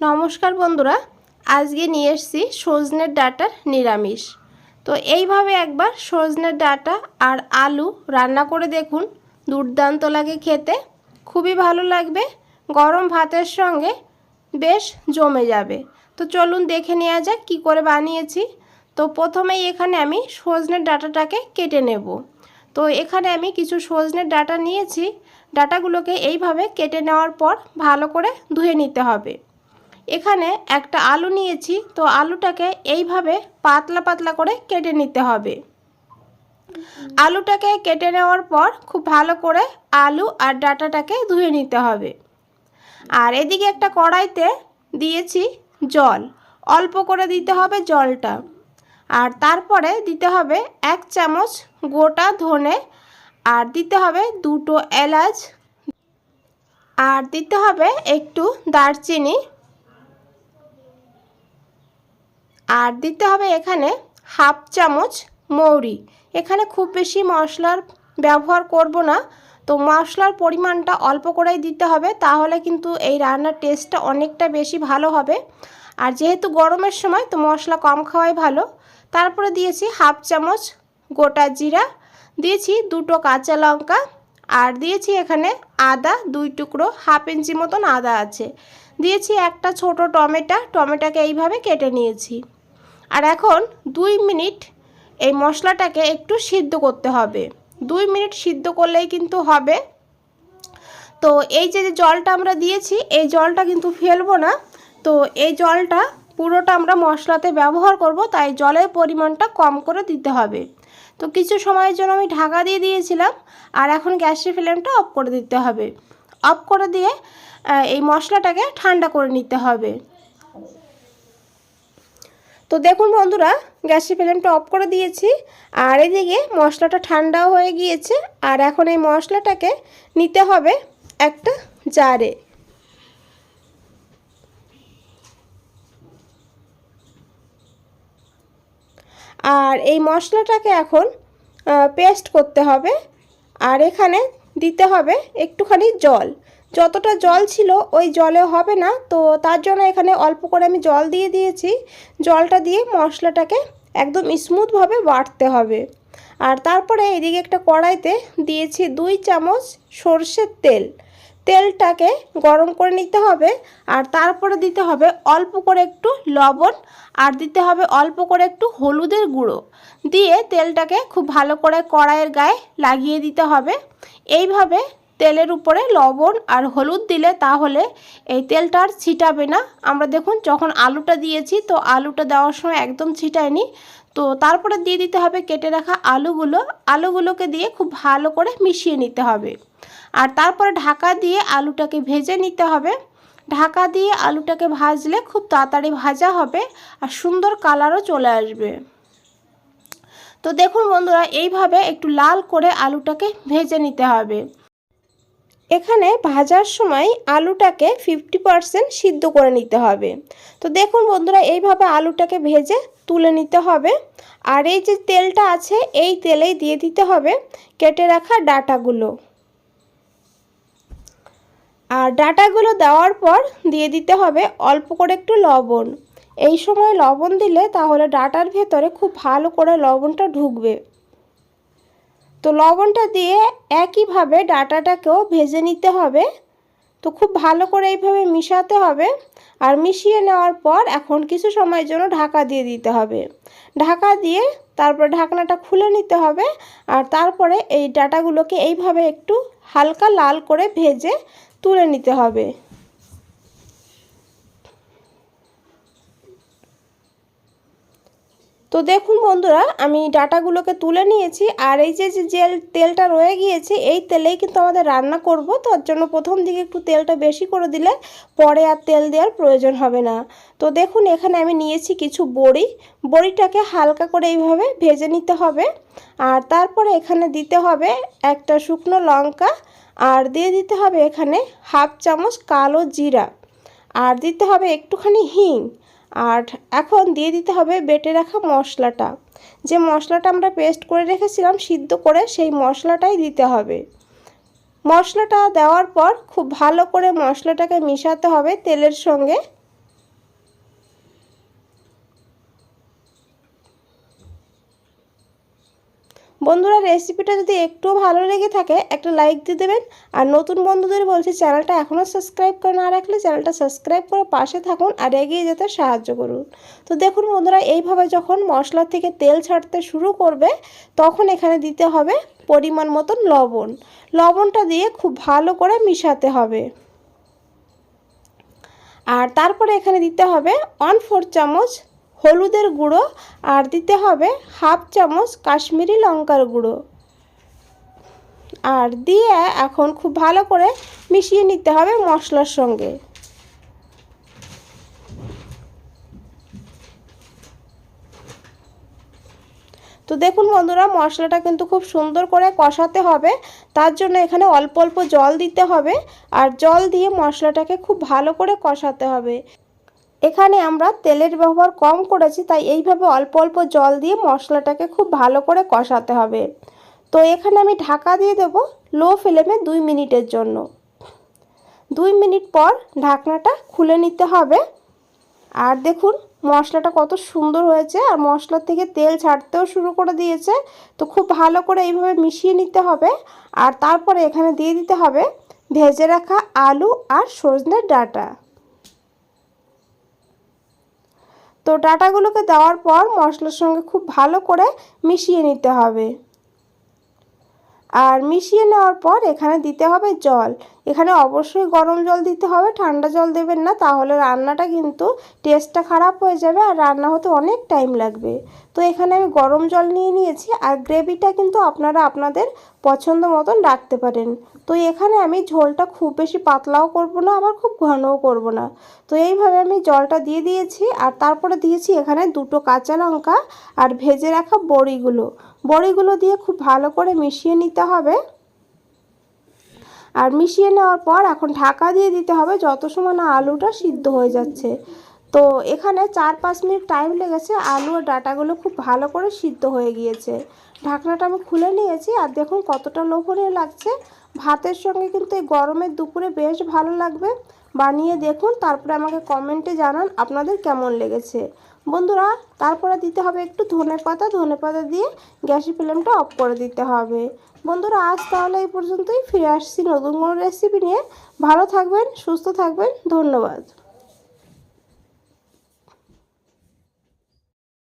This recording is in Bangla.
নমস্কার বন্ধুরা, আজকে নিয়ে এসেছি সজনের ডাটার নিরামিষ। তো এইভাবে একবার সজনের ডাটা আর আলু রান্না করে দেখুন, দুর্দান্ত লাগে খেতে, খুবই ভালো লাগবে, গরম ভাতের সঙ্গে বেশ জমে যাবে। তো চলুন দেখে নেওয়া যাক কী করে বানিয়েছি। তো প্রথমেই এখানে আমি সজনের ডাটাটাকে কেটে নেব। তো এখানে আমি কিছু সজনের ডাটা নিয়েছি, ডাটাগুলোকে এইভাবে কেটে নেওয়ার পর ভালো করে ধুয়ে নিতে হবে। এখানে একটা আলু নিয়েছি, তো আলুটাকে এইভাবে পাতলা পাতলা করে কেটে নিতে হবে। আলুটাকে কেটে নেওয়ার পর খুব ভালো করে আলু আর ডাটাটাকে ধুয়ে নিতে হবে। আর এদিকে একটা কড়াইতে দিয়েছি জল। অল্প করে দিতে হবে জলটা। আর তারপরে দিতে হবে এক চামচ গোটা ধনে। আর দিতে হবে দুটো এলাচ। আর দিতে হবে একটু দারচিনি। আর দিতে হবে এখানে হাফ চামচ মৌরি। এখানে খুব বেশি মশলার ব্যবহার করব না। তো মশলার পরিমাণটা অল্প করেই দিতে হবে, তাহলে কিন্তু এই রান্নার টেস্টটা অনেকটা বেশি ভালো হবে। আর যেহেতু গরমের সময়, তো মশলা কম খাওয়াই ভালো। তারপরে দিয়েছি হাফ চামচ গোটা জিরা, দিয়েছি দুটো কাঁচা লঙ্কা, আর দিয়েছি এখানে আদা, দুই টুকরো, হাফ ইঞ্চি মতন আদা আছে। দিয়েছি একটা ছোট টমেটো, টমেটোকে এইভাবে কেটে নিয়েছি। আর এখন দুই মিনিট এই মশলাটাকে একটু সিদ্ধ করতে হবে। দুই মিনিট সিদ্ধ করলেই কিন্তু হবে। তো এই যে জলটা আমরা দিয়েছি, এই জলটা কিন্তু ফেলব না। তো এই জলটা পুরোটা আমরা মশলাতে ব্যবহার করব, তাই জলের পরিমাণটা কম করে দিতে হবে। তো কিছু সময়ের জন্য আমি ঢাকা দিয়ে দিয়েছিলাম, আর এখন গ্যাসের ফ্লেমটা অফ করে দিতে হবে। অফ করে দিয়ে এই মশলাটাকে ঠান্ডা করে নিতে হবে। তো দেখুন বন্ধুরা, গ্যাসের ফ্লেমটা অফ করে দিয়েছি, আর এদিকে মশলাটা ঠান্ডাও হয়ে গিয়েছে, আর এখন এই মশলাটাকে নিতে হবে একটা জারে। আর এই মশলাটাকে এখন পেস্ট করতে হবে, আর এখানে দিতে হবে একটুখানি জল। যতটা জল ছিল ওই জলে হবে না। তো তার জন্য এখানে অল্প করে আমি জল দিয়ে দিয়েছি। জলটা দিয়ে মশলাটাকে একদম স্মুথভাবে বাটতে হবে। আর তারপরে এদিকে একটা কড়াইতে দিয়েছি দুই চামচ সর্ষের তেল। তেলটাকে গরম করে নিতে হবে আর তারপরে দিতে হবে অল্প করে একটু লবণ আর দিতে হবে অল্প করে একটু হলুদের গুঁড়ো। দিয়ে তেলটাকে খুব ভালো করে কড়াইয়ের গায়ে লাগিয়ে দিতে হবে। এইভাবে তেলের উপরে লবণ আর হলুদ দিলে তাহলে এই তেলটা আর ছিটাবে না। আমরা দেখুন যখন আলুটা দিয়েছি, তো আলুটা দেওয়ার সময় একদম ছিটায়নি। তো তারপরে দিয়ে দিতে হবে কেটে রাখা আলুগুলো। আলুগুলোকে দিয়ে খুব ভালো করে মিশিয়ে নিতে হবে। আর তারপরে ঢাকা দিয়ে আলুটাকে ভেজে নিতে হবে। ঢাকা দিয়ে আলুটাকে ভাজলে খুব তাড়াতাড়ি ভাজা হবে আর সুন্দর কালারও চলে আসবে। তো দেখুন বন্ধুরা, এইভাবে একটু লাল করে আলুটাকে ভেজে নিতে হবে। এখানে ভাজার সময় আলুটাকে ফিফটি পারসেন্ট সিদ্ধ করে নিতে হবে। তো দেখুন বন্ধুরা, এইভাবে আলুটাকে ভেজে তুলে নিতে হবে। আর এই যে তেলটা আছে, এই তেলেই দিয়ে দিতে হবে কেটে রাখা ডাটাগুলো। আর ডাটাগুলো দেওয়ার পর দিয়ে দিতে হবে অল্প করে একটু লবণ। এই সময় লবণ দিলে তাহলে ডাটার ভেতরে খুব ভালো করে লবণটা ঢুকবে। তো লবণটা দিয়ে একইভাবে ডাটাটাকেও ভেজে নিতে হবে। তো খুব ভালো করে এইভাবে মিশাতে হবে। আর মিশিয়ে নেওয়ার পর এখন কিছু সময়ের জন্য ঢাকা দিয়ে দিতে হবে। ঢাকা দিয়ে তারপর ঢাকনাটা খুলে নিতে হবে। আর তারপরে এই ডাটাগুলোকে এইভাবে একটু হালকা লাল করে ভেজে তুলে নিতে হবে। তো দেখুন বন্ধুরা, আমি ডাটাগুলোকে তুলে নিয়েছি আর এই যে যে তেলটা রয়ে গিয়েছে, এই তেলেই কিন্তু আমাদের রান্না করব। তার জন্য প্রথম দিকে একটু তেলটা বেশি করে দিলে পরে আর তেল দেওয়ার প্রয়োজন হবে না। তো দেখুন, এখানে আমি নিয়েছি কিছু বড়ি। বড়িটাকে হালকা করে এইভাবে ভেজে নিতে হবে। আর তারপরে এখানে দিতে হবে একটা শুকনো লঙ্কা আর দিয়ে দিতে হবে এখানে হাফ চামচ কালো জিরা। আর দিতে হবে একটুখানি হিং। আর এখন দিয়ে দিতে হবে বেটে রাখা মশলাটা। যে মশলাটা আমরা পেস্ট করে রেখেছিলাম, সিদ্ধ করে সেই মশলাটাই দিতে হবে। মশলাটা দেওয়ার পর খুব ভালো করে মশলাটাকে মিশাতে হবে তেলের সঙ্গে। বন্ধুরা রেসিপিটা যদি একটু ভালো লেগে থাকে, একটা লাইক দিয়ে দেবেন। আর নতুন বন্ধুদের বলছি, চ্যানেলটা এখনও সাবস্ক্রাইব করে না রাখলে চ্যানেলটা সাবস্ক্রাইব করে পাশে থাকুন আর এগিয়ে যেতে সাহায্য করুন। তো দেখুন বন্ধুরা, এইভাবে যখন মশলা থেকে তেল ছাড়তে শুরু করবে, তখন এখানে দিতে হবে পরিমাণ মতন লবণ। লবণটা দিয়ে খুব ভালো করে মিশাতে হবে। আর তারপরে এখানে দিতে হবে ওয়ান ফোর চামচ হলুদের গুঁড়ো আর দিতে হবে হাফ চামচ কাশ্মীরি লঙ্কার গুঁড়ো। আর দিয়ে এখন খুব ভালো করে মিশিয়ে নিতে হবে মশলার সঙ্গে। তো দেখুন বন্ধুরা, মশলাটা কিন্তু খুব সুন্দর করে কষাতে হবে। তার জন্য এখানে অল্প অল্প জল দিতে হবে। আর জল দিয়ে মশলাটাকে খুব ভালো করে কষাতে হবে। এখানে আমরা তেলের ব্যবহার কম করেছি, তাই এইভাবে অল্প অল্প জল দিয়ে মশলাটাকে খুব ভালো করে কষাতে হবে। তো এখানে আমি ঢাকা দিয়ে দেব লো ফ্লেমে দুই মিনিটের জন্য। দুই মিনিট পর ঢাকনাটা খুলে নিতে হবে। আর দেখুন, মশলাটা কত সুন্দর হয়েছে, আর মশলা থেকে তেল ছাড়তেও শুরু করে দিয়েছে। তো খুব ভালো করে এইভাবে মিশিয়ে নিতে হবে। আর তারপরে এখানে দিয়ে দিতে হবে ভেজে রাখা আলু আর সজনের ডাটা। তো ডাটাগুলোকে দেওয়ার পর মশলার সঙ্গে খুব ভালো করে মিশিয়ে নিতে হবে। আর মিশিয়ে নেওয়ার পর এখানে দিতে হবে জল। এখানে অবশ্যই গরম জল দিতে হবে, ঠান্ডা জল দেবেন না, তাহলে রান্নাটা কিন্তু টেস্টটা খারাপ হয়ে যাবে আর রান্না হতে অনেক টাইম লাগবে। তো এখানে আমি গরম জল নিয়ে নিয়েছি আর গ্রেভিটা কিন্তু আপনারা আপনাদের পছন্দ মতন রাখতে পারেন। তো এখানে আমি ঝোলটা খুব বেশি পাতলাও করব না, আবার খুব ঘনও করব না। তো এইভাবে আমি জলটা দিয়ে দিয়েছি আর তারপরে দিয়েছি এখানে দুটো কাঁচা লঙ্কা আর ভেজে রাখা বড়িগুলো। বড়িগুলো দিয়ে খুব ভালো করে মিশিয়ে নিতে হবে। আর মিশিয়ে নেওয়ার পর এখন ঢাকা দিয়ে দিতে হবে যত সময় না আলুটা সিদ্ধ হয়ে যাচ্ছে। তো এখানে চার পাঁচ মিনিট টাইম লেগেছে, আলু ও ডাটাগুলো খুব ভালো করে সিদ্ধ হয়ে গিয়েছে। ঢাকনাটা আমি খুলে নিয়েছি আর দেখুন কতটা লোভনীয় লাগছে। ভাতের সঙ্গে কিন্তু এই গরমের দুপুরে বেশ ভালো লাগবে। বানিয়ে দেখুন, তারপরে আমাকে কমেন্টে জানান আপনাদের কেমন লেগেছে। বন্ধুরা, তারপরে দিতে হবে একটু ধনে পাতা। ধনে পাতা দিয়ে গ্যাসের ফ্লেমটা অফ করে দিতে হবে। বন্ধুরা, আজ তাহলে এই পর্যন্তই। ফিরে আসছি নতুন কোনো রেসিপি নিয়ে। ভালো থাকবেন, সুস্থ থাকবেন। ধন্যবাদ।